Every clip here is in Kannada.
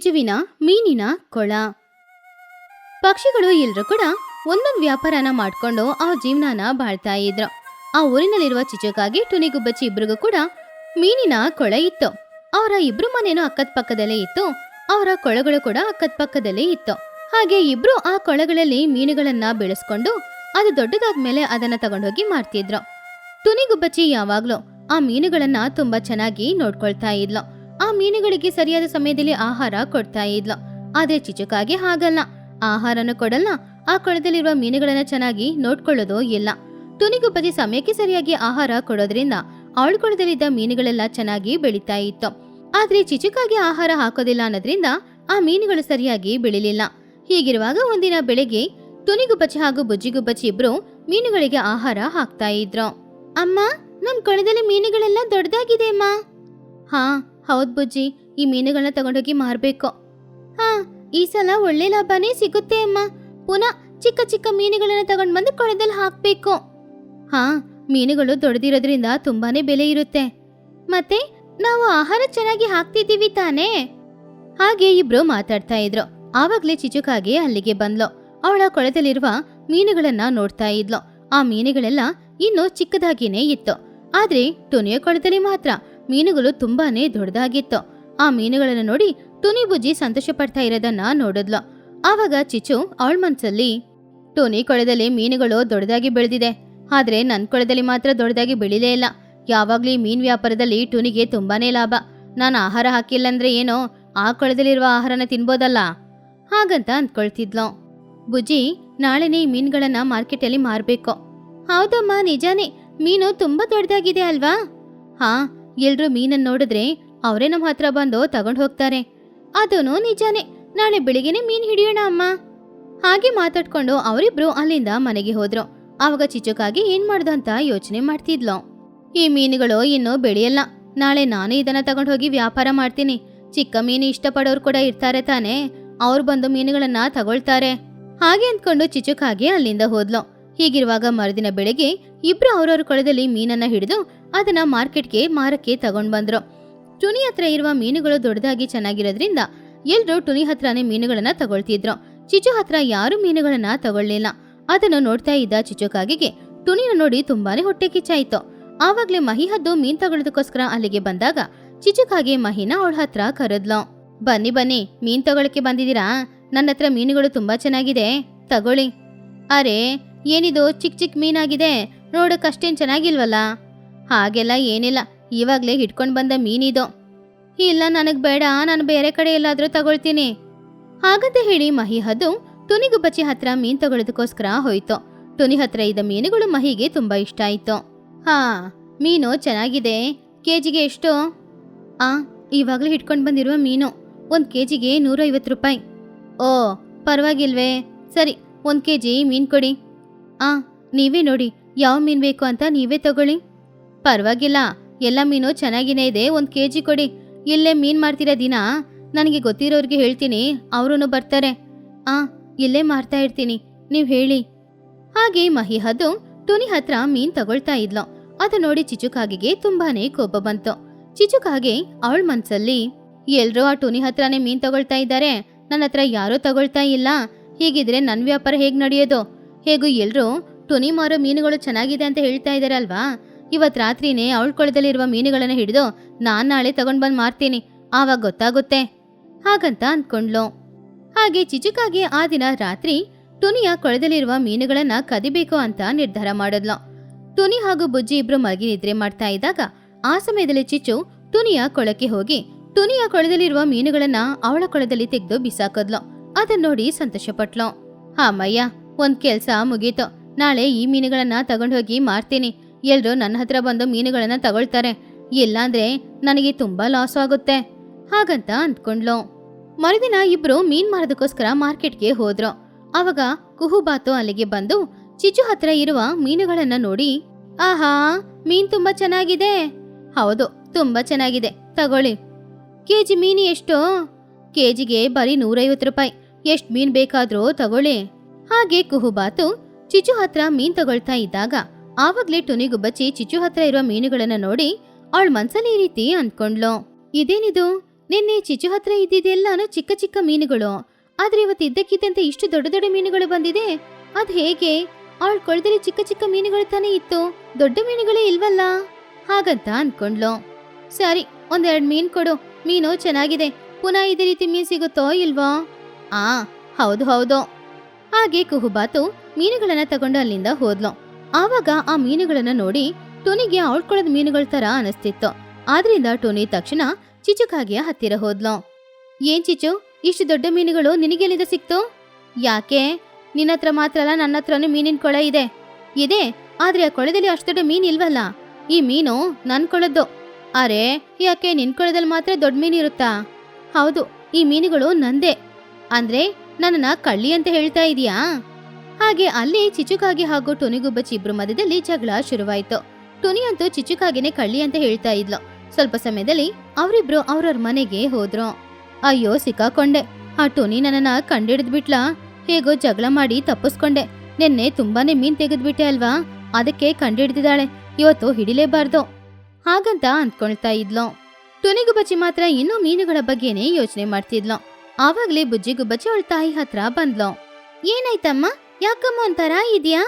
ಚಿಚುವಿನ ಮೀನಿನ ಕೊಳ. ಪಕ್ಷಿಗಳು ಎಲ್ರೂ ಕೂಡ ಒಂದೊಂದು ವ್ಯಾಪಾರನ ಮಾಡ್ಕೊಂಡು ಆ ಜೀವನಾನ ಬಾಳ್ತಾ ಇದ್ರು. ಆ ಊರಿನಲ್ಲಿರುವ ಚಿಚುಕಾಗಿ ಟುನಿಗುಬ್ಬಚ್ಚಿ ಇಬ್ರಿಗೂ ಕೂಡ ಮೀನಿನ ಕೊಳ ಇತ್ತು. ಅವರ ಇಬ್ರು ಮನೇನು ಅಕ್ಕದ ಪಕ್ಕದಲ್ಲೇ ಇತ್ತು. ಅವರ ಕೊಳಗಳು ಕೂಡ ಅಕ್ಕದ ಪಕ್ಕದಲ್ಲೇ ಇತ್ತು. ಹಾಗೆ ಇಬ್ರು ಆ ಕೊಳಗಳಲ್ಲಿ ಮೀನುಗಳನ್ನ ಬೆಳೆಸ್ಕೊಂಡು ಅದು ದೊಡ್ಡದಾದ್ಮೇಲೆ ಅದನ್ನ ತಗೊಂಡೋಗಿ ಮಾರ್ತಿದ್ರು. ತುನಿಗುಬ್ಬಚ್ಚಿ ಯಾವಾಗ್ಲೂ ಆ ಮೀನುಗಳನ್ನ ತುಂಬಾ ಚೆನ್ನಾಗಿ ನೋಡ್ಕೊಳ್ತಾ ಇದ್ಲು. ಆ ಮೀನುಗಳಿಗೆ ಸರಿಯಾದ ಸಮಯದಲ್ಲಿ ಆಹಾರ ಕೊಡ್ತಾ ಇದ್ಲು. ಆದ್ರೆ ಚಿಚುಕಾಗೆ ಹಾಗಲ್ಲ. ಆಹಾರನ ಕೊಡಲ್ಲ. ಆ ಕೊಳದಲ್ಲಿರುವ ಮೀನುಗಳನ್ನ ಚೆನ್ನಾಗಿ ನೋಡ್ಕೊಳ್ಳೋದು ಇಲ್ಲ. ತುನಿಗುಬ್ಬಚ್ಚಿ ಸಮಯಕ್ಕೆ ಸರಿಯಾಗಿ ಆಹಾರ ಕೊಡೋದ್ರಿಂದ ಅವಳ ಕೊಳದಲ್ಲಿದ್ದ ಮೀನುಗಳೆಲ್ಲ ಚೆನ್ನಾಗಿ ಬೆಳೀತಾ ಇತ್ತು. ಆದ್ರೆ ಚಿಚುಕಾಗೆ ಆಹಾರ ಹಾಕೋದಿಲ್ಲ ಅನ್ನೋದ್ರಿಂದ ಆ ಮೀನುಗಳು ಸರಿಯಾಗಿ ಬೆಳಿಲಿಲ್ಲ. ಹೀಗಿರುವಾಗ ಒಂದಿನ ಬೆಳಗ್ಗೆ ತುನಿಗುಬ್ಬಚ್ಚಿ ಹಾಗೂ ಬುಜ್ಜಿಗುಬ್ಬಚ್ಚಿ ಇಬ್ರು ಮೀನುಗಳಿಗೆ ಆಹಾರ ಹಾಕ್ತಾ ಇದ್ರು. ಅಮ್ಮ, ನಮ್ ಕೊಳದಲ್ಲಿ ಮೀನುಗಳೆಲ್ಲ ದೊಡ್ಡದಾಗಿದೆ ಅಮ್ಮ. ಹಾ ಹೌದ್ ಬುಜ್ಜಿ, ಈ ಮೀನುಗಳನ್ನ ತಗೊಂಡೋಗಿ ಮಾರ್ಬೇಕು. ಹಾ, ಈ ಸಲ ಒಳ್ಳೆ ಲಾಭನೇ ಸಿಗುತ್ತೆ ಅಮ್ಮ. ಪುನಃ ಚಿಕ್ಕ ಚಿಕ್ಕ ಮೀನುಗಳನ್ನ ತಗೊಂಡ್ ಬಂದು ಕೊಳದಲ್ಲಿ ಹಾಕ್ಬೇಕು. ಹಾ, ಮೀನುಗಳು ದೊಡ್ಡದಿರೋದ್ರಿಂದ ತುಂಬಾನೇ ಬೆಲೆ ಇರುತ್ತೆ. ಮತ್ತೆ, ನಾವು ಆಹಾರ ಚೆನ್ನಾಗಿ ಹಾಕ್ತಿದ್ದೀವಿ ತಾನೇ? ಹಾಗೆ ಇಬ್ರು ಮಾತಾಡ್ತಾ ಇದ್ರು. ಆವಾಗ್ಲೇ ಚಿಚುಕಾಗೆ ಅಲ್ಲಿಗೆ ಬಂದ್ಲು. ಅವಳ ಕೊಳದಲ್ಲಿರುವ ಮೀನುಗಳನ್ನ ನೋಡ್ತಾ ಇದ್ಲು. ಆ ಮೀನುಗಳೆಲ್ಲ ಇನ್ನು ಚಿಕ್ಕದಾಗಿನೇ ಇತ್ತು. ಆದ್ರೆ ಟುನಿಯ ಕೊಳದಲ್ಲಿ ಮಾತ್ರ ಮೀನುಗಳು ತುಂಬಾನೇ ದೊಡ್ಡದಾಗಿತ್ತು. ಆ ಮೀನುಗಳನ್ನು ನೋಡಿ ಟುನಿ ಬುಜ್ಜಿ ಸಂತೋಷ ಪಡ್ತಾ ಇರೋದನ್ನ ನೋಡಿದ್ಲು. ಆವಾಗ ಚಿಚು ಅವಳ ಮನ್ಸಲ್ಲಿ, ಟೋನಿ ಕೊಳದಲ್ಲಿ ಮೀನುಗಳು ದೊಡ್ಡದಾಗಿ ಬೆಳೆದಿದೆ. ಆದ್ರೆ ನನ್ ಕೊಳದಲ್ಲಿ ಮಾತ್ರ ದೊಡ್ಡದಾಗಿ ಬೆಳಿಲೇ ಇಲ್ಲ. ಯಾವಾಗ್ಲೂ ಮೀನ್ ವ್ಯಾಪಾರದಲ್ಲಿ ಟುನಿಗೆ ತುಂಬಾನೇ ಲಾಭ. ನಾನು ಆಹಾರ ಹಾಕಿಲ್ಲ ಅಂದ್ರೆ ಏನೋ ಆ ಕೊಳದಲ್ಲಿರುವ ಆಹಾರನ ತಿನ್ಬೋದಲ್ಲ? ಹಾಗಂತ ಅಂದ್ಕೊಳ್ತಿದ್ಲು. ಬುಜ್ಜಿ, ನಾಳೆನೇ ಈ ಮೀನ್ಗಳನ್ನ ಮಾರ್ಕೆಟಲ್ಲಿ ಮಾರ್ಬೇಕು. ಹೌದಮ್ಮ, ನಿಜಾನೇ. ಮೀನು ತುಂಬಾ ದೊಡ್ಡದಾಗಿದೆ ಅಲ್ವಾ? ಹಾ ಎಲ್ರು ಮೀನನ್ನ ನೋಡಿದ್ರೆ ಅವರೇ ನಮ್ಮ ಹತ್ರ ಬಂದು ತಗೊಂಡು ಹೋಗ್ತಾರೆ. ಅದೂನು ನಿಜಾನೇ. ನಾಳೆ ಬೆಳಿಗ್ಗೆನೆ ಮೀನ್ ಹಿಡಿಯೋಣ ಅಮ್ಮ. ಹಾಗೆ ಮಾತಾಡ್ಕೊಂಡು ಅವರಿಬ್ರು ಅಲ್ಲಿಂದ ಮನೆಗೆ ಹೋದ್ರು. ಆವಾಗ ಚಿಚುಕಾಗಿ ಏನ್ ಮಾಡ್ದು ಅಂತ ಯೋಚನೆ ಮಾಡ್ತಿದ್ಲು. ಈ ಮೀನುಗಳು ಇನ್ನೂ ಬೆಳೆಯಲ್ಲ. ನಾಳೆ ನಾನು ಇದನ್ನ ತಗೊಂಡು ಹೋಗಿ ವ್ಯಾಪಾರ ಮಾಡ್ತೀನಿ. ಚಿಕ್ಕ ಮೀನು ಇಷ್ಟಪಡೋರು ಕೂಡ ಇರ್ತಾರೆ ತಾನೇ. ಅವ್ರು ಬಂದು ಮೀನುಗಳನ್ನ ತಗೊಳ್ತಾರೆ. ಹಾಗೆ ಅಂದ್ಕೊಂಡು ಚಿಚುಕಾಗಿ ಅಲ್ಲಿಂದ ಹೋದ್ಲು. ಹೀಗಿರುವಾಗ ಮರುದಿನ ಬೆಳಗ್ಗೆ ಇಬ್ರು ಅವ್ರವ್ರ ಕೊಳದಲ್ಲಿ ಮೀನನ್ನ ಹಿಡಿದು ಅದನ್ನ ಮಾರ್ಕೆಟ್ಗೆ ಮಾರಕ್ಕೆ ತಗೊಂಡ್ ಬಂದ್ರು. ಟುನಿ ಹತ್ರ ಇರುವ ಮೀನುಗಳು ದೊಡ್ಡದಾಗಿ ಚೆನ್ನಾಗಿರೋದ್ರಿಂದ ಎಲ್ರು ಟುನಿ ಹತ್ರನೇ ಮೀನುಗಳನ್ನ ತಗೊಳ್ತಿದ್ರು. ಚಿಚು ಹತ್ರ ಯಾರು ಮೀನುಗಳನ್ನ ತಗೊಳ್ಳಿಲ್ಲ ಅದನ್ನು ನೋಡ್ತಾ ಇದ್ದ ಚಿಚುಕಾಗಿಗೆ ಟುನಿನ ನೋಡಿ ತುಂಬಾನೇ ಹೊಟ್ಟೆ ಕಿಚ್ಚಾಯ್ತು. ಆವಾಗ್ಲೇ ಮಹಿ ಹದ್ದು ಮೀನ್ ತಗೊಳ್ಳೋದಕ್ಕೋಸ್ಕರ ಅಲ್ಲಿಗೆ ಬಂದಾಗ ಚಿಚುಕಾಗೆ ಮಹಿನ ಅವಳ ಹತ್ರ ಕರೆದ್ಲು, ಬನ್ನಿ ಬನ್ನಿ, ಮೀನ್ ತಗೊಳಕ್ಕೆ ಬಂದಿದ್ದೀರಾ? ನನ್ನ ಹತ್ರ ಮೀನುಗಳು ತುಂಬಾ ಚೆನ್ನಾಗಿದೆ, ತಗೊಳ್ಳಿ. ಅರೆ, ಏನಿದು ಚಿಕ್ಕ ಚಿಕ್ಕ ಮೀನಾಗಿದೆ? ನೋಡಕ್ ಅಷ್ಟೇನ್ ಚೆನ್ನಾಗಿಲ್ವಲ್ಲ? ಹಾಗೆಲ್ಲ ಏನಿಲ್ಲ. ಇವಾಗಲೇ ಹಿಡ್ಕೊಂಡು ಬಂದ ಮೀನಿದು. ಇಲ್ಲ, ನನಗೆ ಬೇಡ. ನಾನು ಬೇರೆ ಕಡೆ ಎಲ್ಲಾದರೂ ತಗೊಳ್ತೀನಿ. ಹಾಗಂತ ಹೇಳಿ ಮಹಿ ಹದ್ದು ತುನಿಗುಬ್ಬಚ್ಚಿ ಹತ್ರ ಮೀನ್ ತಗೊಳ್ಳೋದಕ್ಕೋಸ್ಕರ ಹೋಯ್ತು. ತುನಿ ಹತ್ರ ಇದ್ದ ಮೀನುಗಳು ಮಹಿಗೆ ತುಂಬಾ ಇಷ್ಟ ಆಯ್ತು. ಹಾ, ಮೀನು ಚೆನ್ನಾಗಿದೆ. ಕೆಜಿಗೆ ಎಷ್ಟು? ಆ, ಇವಾಗಲೇ ಹಿಡ್ಕೊಂಡು ಬಂದಿರುವ ಮೀನು. ಒಂದು ಕೆಜಿಗೆ ನೂರೈವತ್ತು ರೂಪಾಯಿ. ಓ, ಪರವಾಗಿಲ್ವೇ. ಸರಿ, ಒಂದು ಕೆ ಜಿ ಮೀನು ಕೊಡಿ. ಆ, ನೀವೇ ನೋಡಿ, ಯಾವ ಮೀನು ಬೇಕು ಅಂತ ನೀವೇ ತಗೊಳ್ಳಿ. ಪರವಾಗಿಲ್ಲ. ಎಲ್ಲ ಮೀನು ಚೆನ್ನಾಗಿನೇ ಇದೆ, ಒಂದು ಕೆ ಜಿ ಕೊಡಿ. ಇಲ್ಲೇ ಮೀನು ಮಾಡ್ತಿರೋ ದಿನ ನನಗೆ ಗೊತ್ತಿರೋರಿಗೆ ಹೇಳ್ತೀನಿ ಅವರೂ ಬರ್ತಾರೆ. ಆ, ಇಲ್ಲೇ ಮಾರ್ತಾ ಇರ್ತೀನಿ, ನೀವು ಹೇಳಿ. ಹಾಗೆ ಮಹಿ ಹದ್ದು ಟುನಿ ಹತ್ರ ಮೀನ್ ತಗೊಳ್ತಾ ಇದ್ಲು. ಅದು ನೋಡಿ ಚಿಚುಕಾಗಿಗೆ ತುಂಬಾನೇ ಕೋಪ ಬಂತು. ಚಿಚುಕಾಗೆ ಅವಳ ಮನ್ಸಲ್ಲಿ, ಎಲ್ರೂ ಆ ಟುನಿ ಹತ್ರನೇ ಮೀನ್ ತಗೊಳ್ತಾ ಇದ್ದಾರೆ ನನ್ನ ಹತ್ರ ಯಾರೂ ತಗೊಳ್ತಾ ಇಲ್ಲ. ಹೀಗಿದ್ರೆ ನನ್ ವ್ಯಾಪಾರ ಹೇಗ್ ನಡೆಯೋದು? ಹೇಗೂ ಎಲ್ರೂ ಟುನಿ ಮಾರೋ ಮೀನುಗಳು ಚೆನ್ನಾಗಿದೆ ಅಂತ ಹೇಳ್ತಾ ಇದಾರೆ ಅಲ್ವಾ? ಇವತ್ ರಾತ್ರಿನೇ ಅವಳ ಕೊಳದಲ್ಲಿರುವ ಮೀನುಗಳನ್ನ ಹಿಡಿದು ನಾನ್ ನಾಳೆ ತಗೊಂಡ್ ಬಂದ್ ಮಾರ್ತೀನಿ. ಆವಾಗ ಗೊತ್ತಾಗುತ್ತೆ. ಹಾಗಂತ ಅಂದ್ಕೊಂಡ್ಲು ಹಾಗೆ ಚಿಚುಕಾಗಿ ಆ ದಿನ ರಾತ್ರಿ ಟುನಿಯ ಕೊಳದಲ್ಲಿರುವ ಮೀನುಗಳನ್ನ ಕದಿಬೇಕು ಅಂತ ನಿರ್ಧಾರ ಮಾಡಿದ್ಲು. ಟುನಿ ಹಾಗೂ ಬುಜ್ಜಿ ಇಬ್ರು ಮಲಗಿ ನಿದ್ರೆ ಮಾಡ್ತಾ ಇದ್ದಾಗ ಆ ಸಮಯದಲ್ಲಿ ಚಿಚು ಟುನಿಯ ಕೊಳಕ್ಕೆ ಹೋಗಿ ಟುನಿಯ ಕೊಳದಲ್ಲಿರುವ ಮೀನುಗಳನ್ನ ಅವಳ ಕೊಳದಲ್ಲಿ ತೆಗೆದು ಬಿಸಾಕದ್ಲು. ಅದನ್ನ ನೋಡಿ ಸಂತೋಷಪಟ್ಲು. ಮಯ್ಯ, ಒಂದ್ ಕೆಲ್ಸ ಮುಗೀತು. ನಾಳೆ ಈ ಮೀನುಗಳನ್ನ ತಗೊಂಡೋಗಿ ಮಾರ್ತೀನಿ. ಎಲ್ರು ನನ್ನ ಹತ್ರ ಬಂದು ಮೀನುಗಳನ್ನ ತಗೊಳ್ತಾರೆ. ಇಲ್ಲಾಂದ್ರೆ ನನಗೆ ತುಂಬಾ ಲಾಸ್ ಆಗುತ್ತೆ. ಹಾಗಂತ ಅಂದ್ಕೊಂಡ್ಲು. ಮರುದಿನ ಇಬ್ರು ಮೀನ್ ಮಾರೋದಕ್ಕೋಸ್ಕರ ಮಾರ್ಕೆಟ್ಗೆ ಹೋದ್ರು. ಅವಾಗ ಕುಹುಬಾತು ಅಲ್ಲಿಗೆ ಬಂದು ಚಿಚು ಹತ್ರ ಇರುವ ಮೀನುಗಳನ್ನ ನೋಡಿ, ಆಹಾ, ಮೀನ್ ತುಂಬಾ ಚೆನ್ನಾಗಿದೆ. ಹೌದು, ತುಂಬಾ ಚೆನ್ನಾಗಿದೆ. ತಗೊಳ್ಳಿ. ಕೆಜಿ ಮೀನು ಎಷ್ಟು? ಕೆಜಿಗೆ ಬರೀ ನೂರೈವತ್ತು ರೂಪಾಯಿ. ಎಷ್ಟ್ ಮೀನ್ ಬೇಕಾದ್ರೂ ತಗೊಳ್ಳಿ. ಹಾಗೆ ಕುಹುಬಾತು ಚಿಚು ಹತ್ರ ಮೀನ್ ತಗೊಳ್ತಾ ಇದ್ದಾಗ ಆವಾಗ್ಲೇ ಟುನಿಗುಬ್ಬಚ್ಚಿ ಚಿಚು ಹತ್ರ ಇರುವ ಮೀನುಗಳನ್ನ ನೋಡಿ ಅವಳ ಮನ್ಸಲ್ಲಿ ಈ ರೀತಿ ಅಂದ್ಕೊಂಡ್ಲು ಇದೇನಿದು? ನಿನ್ನೆ ಚಿಚು ಹತ್ರ ಇದ್ದಿದ್ದೆಲ್ಲಾನು ಚಿಕ್ಕ ಚಿಕ್ಕ ಮೀನುಗಳು. ಆದ್ರೆ ಇವತ್ತು ಇದ್ದಕ್ಕಿದ್ದಂತೆ ಇಷ್ಟು ದೊಡ್ಡ ದೊಡ್ಡ ಮೀನುಗಳು ಬಂದಿದೆ. ಅದ್ ಹೇಗೆ? ಅವಳ ಕೊಳದಲ್ಲಿ ಚಿಕ್ಕ ಚಿಕ್ಕ ಮೀನುಗಳು ತಾನೇ ಇತ್ತು. ದೊಡ್ಡ ಮೀನುಗಳೇ ಇಲ್ವಲ್ಲ? ಹಾಗಂತ ಅನ್ಕೊಂಡ್ಲು ಸರಿ, ಒಂದೆರಡು ಮೀನ್ ಕೊಡು. ಮೀನು ಚೆನ್ನಾಗಿದೆ. ಪುನಃ ಇದೇ ರೀತಿ ಮೀನ್ ಸಿಗುತ್ತೋ ಇಲ್ವೋ? ಆ, ಹೌದು ಹೌದು. ಹಾಗೆ ಕುಹುಬಾತು ಮೀನುಗಳನ್ನ ತಗೊಂಡು ಅಲ್ಲಿಂದ ಹೋದ್ಲು. ಆವಾಗ ಆ ಮೀನುಗಳನ್ನ ನೋಡಿ ಟೋನಿಗೆ ಅವಳ್ಕೊಳ್ಳದ ಮೀನುಗಳ ತರ ಅನಿಸ್ತಿತ್ತು. ಆದ್ರಿಂದ ಟೋನಿ ತಕ್ಷಣ ಚಿಚುಕಾಗಿಯ ಹತ್ತಿರ ಹೋದ್ಲು. ಏನ್ ಚಿಚು, ಇಷ್ಟು ದೊಡ್ಡ ಮೀನುಗಳು ನಿನಗೆಲ್ಲಿಂದ ಸಿಕ್ತು? ಯಾಕೆ? ನಿನ್ನ ಹತ್ರ ಮಾತ್ರ ಅಲ್ಲ ನನ್ನ ಹತ್ರನೂ ಮೀನಿನ ಕೊಳ ಇದೆ. ಇದೆ, ಆದ್ರೆ ಆ ಕೊಳದಲ್ಲಿ ಅಷ್ಟು ದೊಡ್ಡ ಮೀನ್ ಇಲ್ವಲ್ಲ? ಈ ಮೀನು ನನ್ ಕೊಳದ್ದು. ಅರೆ, ಯಾಕೆ ನಿನ್ ಕೊಳದಲ್ಲಿ ಮಾತ್ರ ದೊಡ್ಡ ಮೀನು ಇರುತ್ತಾ? ಹೌದು, ಈ ಮೀನುಗಳು ನಂದೇ. ಅಂದ್ರೆ ನನ್ನನ್ನ ಕಳ್ಳಿ ಅಂತ ಹೇಳ್ತಾ ಇದೀಯಾ? ಹಾಗೆ ಅಲ್ಲಿ ಚಿಚುಕಾಗಿ ಹಾಗೂ ಟೊನಿಗುಬ್ಬಚ್ಚಿ ಇಬ್ರು ಮಧ್ಯದಲ್ಲಿ ಜಗಳ ಶುರುವಾಯಿತು. ಟೊನಿ ಅಂತೂ ಚಿಚುಕಾಗಿನೇ ಕಳ್ಳಿ ಅಂತ ಹೇಳ್ತಾ ಇದ್ಲು. ಸ್ವಲ್ಪ ಸಮಯದಲ್ಲಿ ಅವರಿಬ್ರು ಅವ್ರವ್ರ ಮನೆಗೆ ಹೋದ್ರು. ಅಯ್ಯೋ, ಸಿಕ್ಕಾಕೊಂಡೆ. ಆ ಟೊನಿ ನನ್ನನ್ನ ಕಂಡಿಡಿದ್ ಬಿಟ್ಲಾ? ಹೇಗೋ ಜಗಳ ಮಾಡಿ ತಪ್ಪಿಸ್ಕೊಂಡೆ. ನಿನ್ನೆ ತುಂಬಾನೇ ಮೀನ್ ತೆಗೆದ್ಬಿಟ್ಟೆ ಅಲ್ವಾ? ಅದಕ್ಕೆ ಕಂಡಿಡ್ದಿದ್ದಾಳೆ. ಇವತ್ತು ಹಿಡಿಲೇಬಾರ್ದು. ಹಾಗಂತ ಅಂದ್ಕೊಳ್ತಾ ಇದ್ಲು. ಟೊನಿಗುಬ್ಬಚ್ಚಿ ಮಾತ್ರ ಇನ್ನೂ ಮೀನುಗಳ ಬಗ್ಗೆನೇ ಯೋಚನೆ ಮಾಡ್ತಿದ್ಲು. ಆವಾಗ್ಲೇ ಬುಜ್ಜಿಗುಬ್ಬಚ್ಚಿ ಅವಳ ತಾಯಿ ಹತ್ರ ಬಂದ್ಲು. ಏನಾಯ್ತಮ್ಮ? ಯಾಕಮ್ಮ ಒಂಥರ ಇದೆಯಾ?